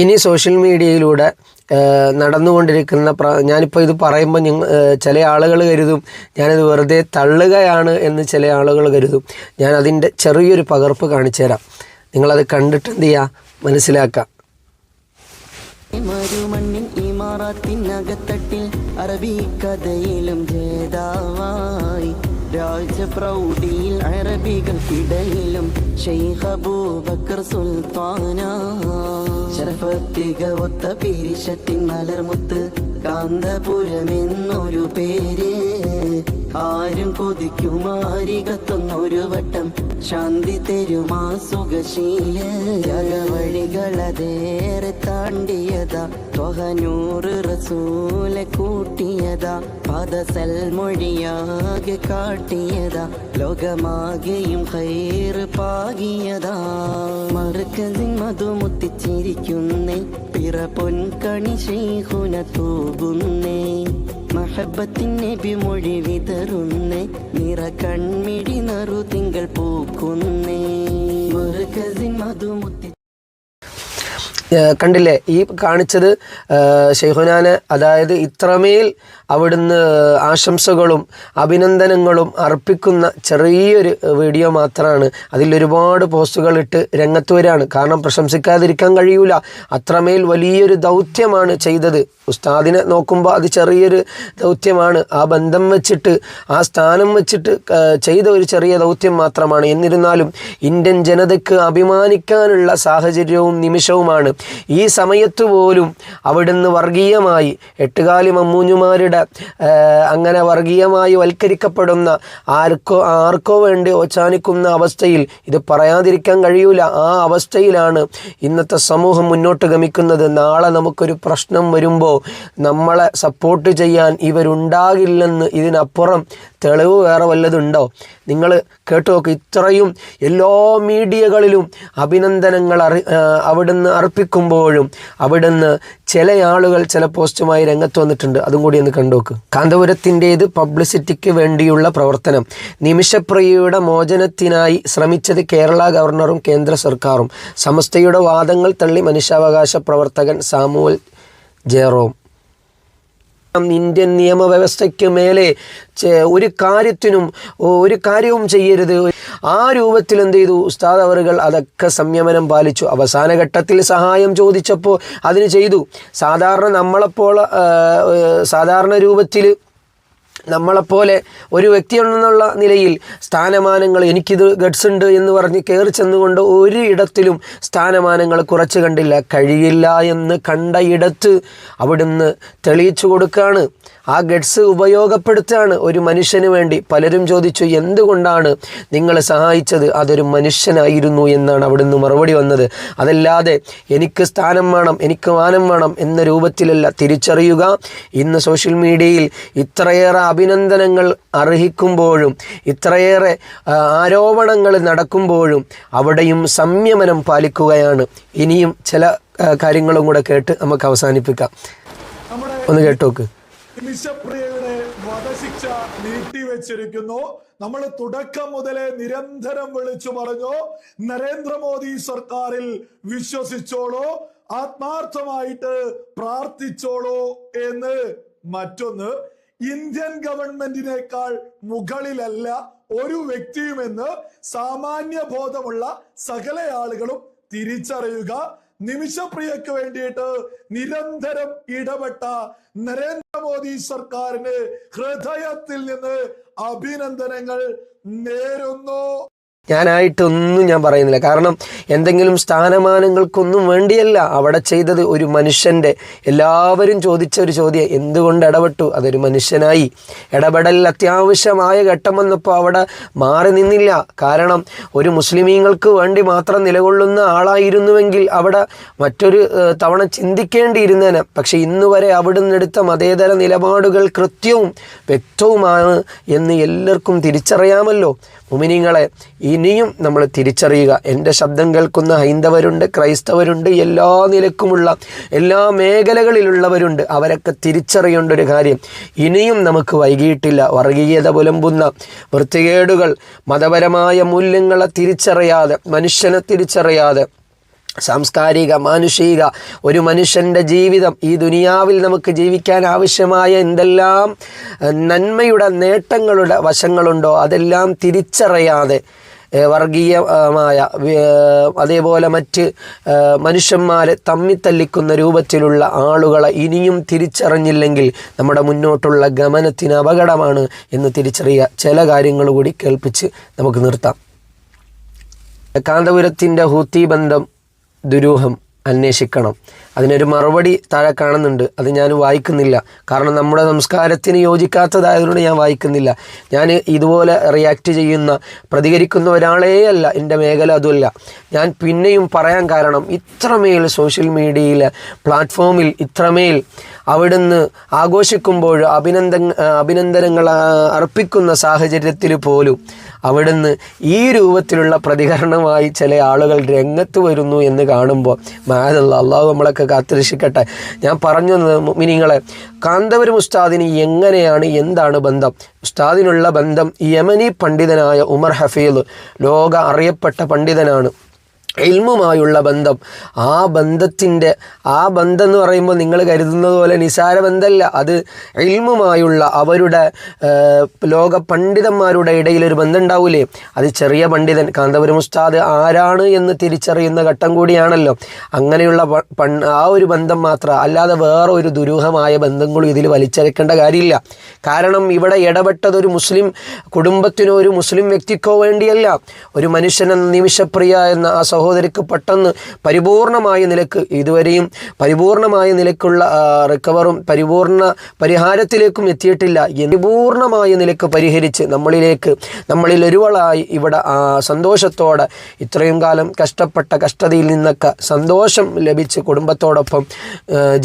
ഇനി സോഷ്യൽ മീഡിയയിലൂടെ നടന്നുകൊണ്ടിരിക്കുന്ന പ്ര ഞാനിപ്പോൾ ഇത് പറയുമ്പോൾ ഞങ്ങൾ ചില ആളുകൾ കരുതും ഞാനിത് വെറുതെ തള്ളുകയാണ് എന്ന് ചില ആളുകൾ കരുതും. ഞാൻ അതിന്റെ ചെറിയൊരു പകർപ്പ് കാണിച്ചു തരാം. നിങ്ങളത് കണ്ടിട്ട് എന്ത് ചെയ്യുക മനസ്സിലാക്കാം. ഇമാറാത്തിനകത്തട്ടിൽ അറബിക്കഥയിലും ജേതാവായി രാജപ്രൗഢിയിൽ അറബികൾക്കിടയിലും ഷെയ്ഖ് അബൂബക്കർ സുൽത്താന. ശരഫത്തിക ഒത്ത പീരിഷത്തിൻ മലർമുത്ത് കാന്തപുരമെന്നൊരു പേര്. ആരും കൊതിക്കുമാരികത്തൊന്നൊരു വട്ടം ശാന്തി തരുമാ സുഖശീല ജഗവഴികളതേറെ താണ്ടിയതാ. തൊഹനൂറ് റസൂലെ കൂട്ടിയതാ പദസൽ മൊഴിയാകെ കാട്ടിയതാ. ലോകമാകെയും കയറ് പാകിയതാ. മറുക്കതിൻ മധുമുത്തിച്ചിരിക്കുന്നേ പിറ പൊൻകണി ശൈഹുന തൂകുന്നേ. മഹബത്തിൻ നബി മൊഴി വിതറുന്നേ. നിറ കൺമിടി നറു തിങ്കൾ പൂക്കുന്നേ മറുകസിൻ മധുമുത്തി ഏഹ് കണ്ടില്ലേ? ഈ കാണിച്ചത് ഷെയ്ഹുനാന് അതായത് ഇത്രമേൽ അവിടുന്ന് ആശംസകളും അഭിനന്ദനങ്ങളും അർപ്പിക്കുന്ന ചെറിയൊരു വീഡിയോ മാത്രമാണ് അതിലൊരുപാട് പോസ്റ്റുകൾ ഇട്ട് രംഗത്ത് വരികയാണ് കാരണം പ്രശംസിക്കാതിരിക്കാൻ കഴിയൂല. അത്രമേൽ വലിയൊരു ദൗത്യമാണ് ചെയ്തത്. ഉസ്താദിനെ നോക്കുമ്പോൾ അത് ചെറിയൊരു ദൗത്യമാണ്. ആ ബന്ധം വെച്ചിട്ട് ആ സ്ഥാനം വെച്ചിട്ട് ചെയ്ത ഒരു ചെറിയ ദൗത്യം മാത്രമാണ്. എന്നിരുന്നാലും ഇന്ത്യൻ ജനതയ്ക്ക് അഭിമാനിക്കാനുള്ള സാഹചര്യവും നിമിഷവുമാണ്. ഈ സമയത്ത് പോലും അവിടുന്ന് വർഗീയമായി എട്ടുകാലി മമ്മൂഞ്ഞുമാരുടെ അങ്ങനെ വർഗീയമായി വൽക്കരിക്കപ്പെടുന്ന ആർക്കോ ആർക്കോ വേണ്ടി ഓച്ചാനിക്കുന്ന അവസ്ഥയിൽ ഇത് പറയാതിരിക്കാൻ കഴിയൂല. ആ അവസ്ഥയിലാണ് ഇന്നത്തെ സമൂഹം മുന്നോട്ട് ഗമിക്കുന്നത്. നാളെ നമുക്കൊരു പ്രശ്നം വരുമ്പോൾ നമ്മളെ സപ്പോർട്ട് ചെയ്യാൻ ഇവരുണ്ടാകില്ലെന്ന് ഇതിനപ്പുറം തെളിവ് വേറെ വല്ലതുണ്ടോ? നിങ്ങൾ കേട്ടു നോക്ക് ഇത്രയും എല്ലാ മീഡിയകളിലും അഭിനന്ദനങ്ങൾ അറി അവിടുന്ന് അർപ്പിക്കുമ്പോഴും അവിടുന്ന് ചില ആളുകൾ ചില പോസ്റ്റുമായി രംഗത്ത് വന്നിട്ടുണ്ട്. അതും കൂടി ഒന്ന് കണ്ടുനോക്ക്. കാന്തപുരത്തിന്റേത് പബ്ലിസിറ്റിക്ക് വേണ്ടിയുള്ള പ്രവർത്തനം. നിമിഷപ്രിയയുടെ മോചനത്തിനായി ശ്രമിച്ചത് കേരള ഗവർണറും കേന്ദ്ര സർക്കാരും. സമസ്തയുടെ വാദങ്ങൾ തള്ളി മനുഷ്യാവകാശ പ്രവർത്തകൻ സാമുവൽ ജെറോം ഇന്ത്യൻ നിയമവ്യവസ്ഥയ്ക്ക് മേലെ ഒരു കാര്യത്തിനും ഒരു കാര്യവും ചെയ്യരുത്. ആ രൂപത്തിൽ എന്ത് ചെയ്തു? ഉസ്താദ് അവറുകൾ അതൊക്കെ സംയമനം പാലിച്ചു. അവസാന ഘട്ടത്തിൽ സഹായം ചോദിച്ചപ്പോൾ അതിന് ചെയ്തു. സാധാരണ നമ്മളെപ്പോൾ സാധാരണ രൂപത്തിൽ നമ്മളെപ്പോലെ ഒരു വ്യക്തി വ്യക്തിയെന്നുള്ള നിലയിൽ സ്ഥാനമാനങ്ങൾ എനിക്കിത് ഗഡ്സ് ഉണ്ട് എന്ന് പറഞ്ഞ് കയറി ചെന്നുകൊണ്ട് ഒരു ഇടത്തിലും സ്ഥാനമാനങ്ങൾ കുറച്ച് കണ്ടില്ല. കഴിയില്ല എന്ന് കണ്ട ഇടത്ത് അവിടുന്ന് തെളിയിച്ചു കൊടുക്കുകയാണ് ആ ഗഡ്സ് ഉപയോഗപ്പെടുത്തുകയാണ് ഒരു മനുഷ്യന് വേണ്ടി. പലരും ചോദിച്ചു എന്തുകൊണ്ടാണ് നിങ്ങൾ സഹായിച്ചത്? അതൊരു മനുഷ്യനായിരുന്നു എന്നാണ് അവിടുന്ന് മറുപടി വന്നത്. അതല്ലാതെ എനിക്ക് സ്ഥാനം വേണം എനിക്ക് മാനം വേണം എന്ന രൂപത്തിലല്ല. തിരിച്ചറിയുക. ഇന്ന് സോഷ്യൽ മീഡിയയിൽ ഇത്രയേറെ അഭിനന്ദനങ്ങൾ അർഹിക്കുമ്പോഴും ഇത്രയേറെ ആരോപണങ്ങൾ നടക്കുമ്പോഴും അവിടെയും സംയമനം പാലിക്കുകയാണ്. ഇനിയും ചില കാര്യങ്ങളും കൂടെ കേട്ട് നമുക്ക് അവസാനിപ്പിക്കാം. ഒന്ന് കേട്ടോക്ക്. നിമിഷപ്രിയയുടെ വധശിക്ഷ നീട്ടിവെച്ചിരിക്കുന്നു. നമ്മൾ തുടക്കം മുതലേ നിരന്തരം വിളിച്ചു പറഞ്ഞു നരേന്ദ്രമോദി സർക്കാരിൽ വിശ്വസിച്ചോളൂ ആത്മാർത്ഥമായിട്ട് പ്രാർത്ഥിച്ചോളൂ എന്ന് മറ്റൊന്ന് ഇന്ത്യൻ ഗവൺമെന്റിനേക്കാൾ മുകളിലല്ല ഒരു വ്യക്തിയുമെന്ന് സാമാന്യ ബോധമുള്ള സകല ആളുകളും തിരിച്ചറിയുക. നിമിഷപ്രിയക്ക് വേണ്ടിയിട്ട് നിരന്തരം ഇടപെട്ട നരേന്ദ്രമോദി സർക്കാരിന് ഹൃദയത്തിൽ നിന്ന് അഭിനന്ദനങ്ങൾ നേരുന്നു. ഞാനായിട്ടൊന്നും ഞാൻ പറയുന്നില്ല. കാരണം എന്തെങ്കിലും സ്ഥാനമാനങ്ങൾക്കൊന്നും വേണ്ടിയല്ല അവിടെ ചെയ്തത് ഒരു മനുഷ്യന്റെ എല്ലാവരും ചോദിച്ച ഒരു ചോദ്യം എന്തുകൊണ്ട് ഇടപെട്ടു? അതൊരു മനുഷ്യനായി. ഇടപെടൽ അത്യാവശ്യമായ ഘട്ടം വന്നപ്പോൾ അവിടെ മാറി നിന്നില്ല. കാരണം ഒരു മുസ്ലിമീങ്ങൾക്ക് വേണ്ടി മാത്രം നിലകൊള്ളുന്ന ആളായിരുന്നുവെങ്കിൽ അവിടെ മറ്റൊരു തവണ ചിന്തിക്കേണ്ടിയിരുന്നേനെ. പക്ഷേ ഇന്ന് വരെ അവിടുന്ന് എടുത്ത മതേതര നിലപാടുകൾ കൃത്യവും വ്യക്തവുമാണ് എന്ന് എല്ലാവർക്കും തിരിച്ചറിയാമല്ലോ. മുമിനിങ്ങളെ ഇനിയും നമ്മൾ തിരിച്ചറിയുക. എന്റെ ശബ്ദം കേൾക്കുന്ന ഹൈന്ദവരുണ്ട് ക്രൈസ്തവരുണ്ട് എല്ലാ നിലക്കുമുള്ള എല്ലാ മേഖലകളിലുള്ളവരുണ്ട്. അവരൊക്കെ തിരിച്ചറിയേണ്ട ഒരു കാര്യം ഇനിയും നമുക്ക് വൈകിയിട്ടില്ല. വർഗീയത പുലമ്പുന്ന വൃത്തികേടുകൾ മതപരമായ മൂല്യങ്ങളെ തിരിച്ചറിയാതെ മനുഷ്യനെ തിരിച്ചറിയാതെ സാംസ്കാരിക മാനുഷിക ഒരു മനുഷ്യന്റെ ജീവിതം ഈ ദുനിയാവിൽ നമുക്ക് ജീവിക്കാൻ ആവശ്യമായ എന്തെല്ലാം നന്മയുടെ നേട്ടങ്ങളുടെ വശങ്ങളുണ്ടോ അതെല്ലാം തിരിച്ചറിയാതെ വർഗീയമായ അതേപോലെ മറ്റ് മനുഷ്യന്മാരെ തമ്മിത്തല്ലിക്കുന്ന രൂപത്തിലുള്ള ആളുകളെ ഇനിയും തിരിച്ചറിഞ്ഞില്ലെങ്കിൽ നമ്മുടെ മുന്നോട്ടുള്ള ഗമനത്തിന് അപകടമാണ് എന്ന് തിരിച്ചറിയുക ചില കാര്യങ്ങൾ കൂടി കേൾപ്പിച്ച് നമുക്ക് നിർത്താം. കാന്തപുരത്തിന്റെ ഹൂത്തി ബന്ധം ദുരൂഹം അന്വേഷിക്കണം. അതിനൊരു മറുപടി താഴെ കാണുന്നുണ്ട്. അത് ഞാൻ വായിക്കുന്നില്ല. കാരണം നമ്മുടെ സംസ്കാരത്തിന് യോജിക്കാത്തതായതുകൊണ്ട് ഞാൻ വായിക്കുന്നില്ല. ഞാൻ ഇതുപോലെ റിയാക്ട് ചെയ്യുന്ന പ്രതികരിക്കുന്ന ഒരാളേ അല്ല. എന്റെ മേഖല അതുമല്ല. ഞാൻ പിന്നെയും പറയാൻ കാരണം ഇത്രമേൽ സോഷ്യൽ മീഡിയയിലെ പ്ലാറ്റ്ഫോമിൽ ഇത്രമേൽ അവിടുന്ന് ആഘോഷിക്കുമ്പോൾ അഭിനന്ദ അഭിനന്ദനങ്ങൾ അർപ്പിക്കുന്ന സാഹചര്യത്തിൽ പോലും അവിടുന്ന് ഈ രൂപത്തിലുള്ള പ്രതികരണമായി ചില ആളുകൾ രംഗത്ത് വരുന്നു എന്ന് കാണുമ്പോൾ മാതല്ല അള്ളാഹു നമ്മളൊക്കെ കാത്തിരക്ഷിക്കട്ടെ. ഞാൻ പറഞ്ഞു മിനിങ്ങളെ കാന്തപുരം ഉസ്താദിന് എങ്ങനെയാണ് എന്താണ് ബന്ധം? ഉസ്താദിനുള്ള ബന്ധം യമനി പണ്ഡിതനായ ഉമർ ഹഫീൽ ലോക അറിയപ്പെട്ട പണ്ഡിതനാണ്. ഇൽമുമായുള്ള ബന്ധം. ആ ബന്ധത്തിന്റെ ആ ബന്ധം എന്ന് പറയുമ്പോൾ നിങ്ങൾ കരുതുന്നത് പോലെ നിസാര ബന്ധമല്ല. അത് ഇൽമുമായുള്ള അവരുടെ ലോക പണ്ഡിതന്മാരുടെ ഇടയിൽ ഒരു ബന്ധം ഉണ്ടാവൂലേ അത് ചെറിയ പണ്ഡിതൻ കാന്തപുരം ഉസ്താദ് ആരാണ് എന്ന് തിരിച്ചറിയുന്ന ഘട്ടം കൂടിയാണല്ലോ. അങ്ങനെയുള്ള ആ ഒരു ബന്ധം മാത്രം അല്ലാതെ വേറെ ഒരു ദുരൂഹമായ ബന്ധങ്ങളും ഇതിൽ വലിച്ചെടുക്കേണ്ട കാര്യമില്ല. കാരണം ഇവിടെ ഇടപെട്ടത് ഒരു മുസ്ലിം കുടുംബത്തിനോ ഒരു മുസ്ലിം വ്യക്തിക്കോ വേണ്ടിയല്ല. ഒരു മനുഷ്യനെന്ന നിമിഷപ്രിയ എന്ന ആ സഹോദരിക്ക് പെട്ടെന്ന് പരിപൂർണമായ നിലയ്ക്ക് ഇതുവരെയും പരിപൂർണമായ നിലക്കുള്ള റിക്കവറും പരിപൂർണ പരിഹാരത്തിലേക്കും എത്തിയിട്ടില്ല. പരിപൂർണമായ നിലയ്ക്ക് പരിഹരിച്ച് നമ്മളിലേക്ക് നമ്മളിൽ ഒരുവളായി ഇവിടെ സന്തോഷത്തോടെ ഇത്രയും കാലം കഷ്ടപ്പെട്ട കഷ്ടതയിൽ നിന്നൊക്കെ സന്തോഷം ലഭിച്ച് കുടുംബത്തോടൊപ്പം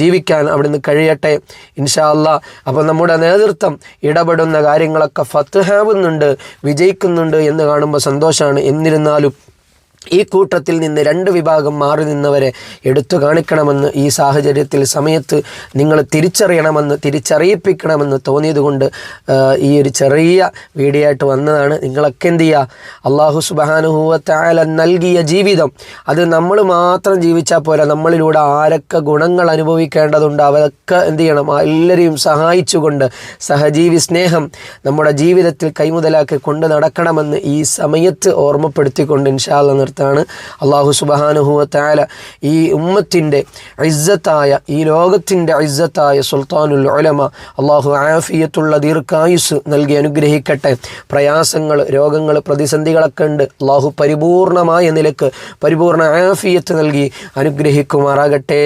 ജീവിക്കാൻ അവിടുന്ന് കഴിയട്ടെ ഇൻഷാ അല്ലാ അപ്പം നമ്മുടെ നേതൃത്വം ഇടപെടുന്ന കാര്യങ്ങളൊക്കെ ഫത്തുഹാവുന്നുണ്ട് വിജയിക്കുന്നുണ്ട് എന്ന് കാണുമ്പോൾ സന്തോഷമാണ് എന്നിരുന്നാലും ഈ കൂട്ടത്തിൽ നിന്ന് രണ്ട് വിഭാഗം മാറി നിന്നവരെ എടുത്തു കാണിക്കണമെന്ന് ഈ സാഹചര്യത്തിൽ സമയത്ത് നിങ്ങൾ തിരിച്ചറിയണമെന്ന് തിരിച്ചറിയിപ്പിക്കണമെന്ന് തോന്നിയതുകൊണ്ട് ഈ ഒരു ചെറിയ വീഡിയോ ആയിട്ട് വന്നതാണ്. നിങ്ങളൊക്കെ എന്ത് ചെയ്യുക? അള്ളാഹു സുബാനുഭൂവത്തായാല നൽകിയ ജീവിതം. അത് നമ്മൾ മാത്രം ജീവിച്ചാൽ പോരാ. നമ്മളിലൂടെ ആരൊക്കെ ഗുണങ്ങൾ അനുഭവിക്കേണ്ടതുണ്ട് അവരൊക്കെ എന്ത് ചെയ്യണം? എല്ലാവരെയും സഹായിച്ചുകൊണ്ട് സഹജീവി സ്നേഹം നമ്മുടെ ജീവിതത്തിൽ കൈമുതലാക്കി കൊണ്ട് നടക്കണമെന്ന് ഈ സമയത്ത് ഓർമ്മപ്പെടുത്തിക്കൊണ്ട് ഇൻഷാല്ല നിർത്താണ് അള്ളാഹു സുബഹാനുഹുവത്തായ ഈ ഉമ്മത്തിന്റെ ഇസ്സത്തായ ഈ ലോകത്തിന്റെ ഇസ്സത്തായ സുൽത്താനുൽ ഉലമ അള്ളാഹു ആഫിയത്തുള്ള ദീർഘായുസ് നൽകി അനുഗ്രഹിക്കട്ടെ. പ്രയാസങ്ങൾ രോഗങ്ങൾ പ്രതിസന്ധികളൊക്കെ ഉണ്ട്. അള്ളാഹു പരിപൂർണമായ നിലയ്ക്ക് പരിപൂർണ ആഫിയത്ത് നൽകി അനുഗ്രഹിക്കുമാറാകട്ടെ.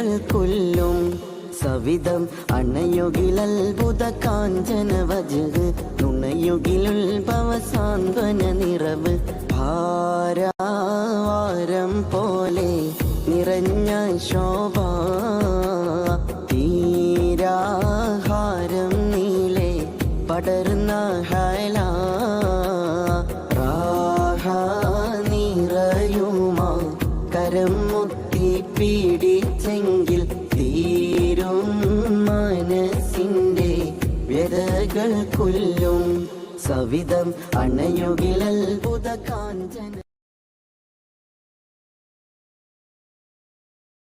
വ്യതകൾ കൊല്ലും സവിധം അണയുകിലത്ഭുത കാഞ്ചന വജ് നുണയുകിലുത്ഭവ സാന്ത്വന നിറവ്. ഭാരാവാരം പോലെ നിറഞ്ഞ ശോഭ കരം മുത്തി പീഡിച്ചെങ്കിൽ തീരും മനസ്സിന്റെ വ്യതകൾ കൊല്ലും സവിധം അണയുകിലത്ഭുത കാഞ്ചന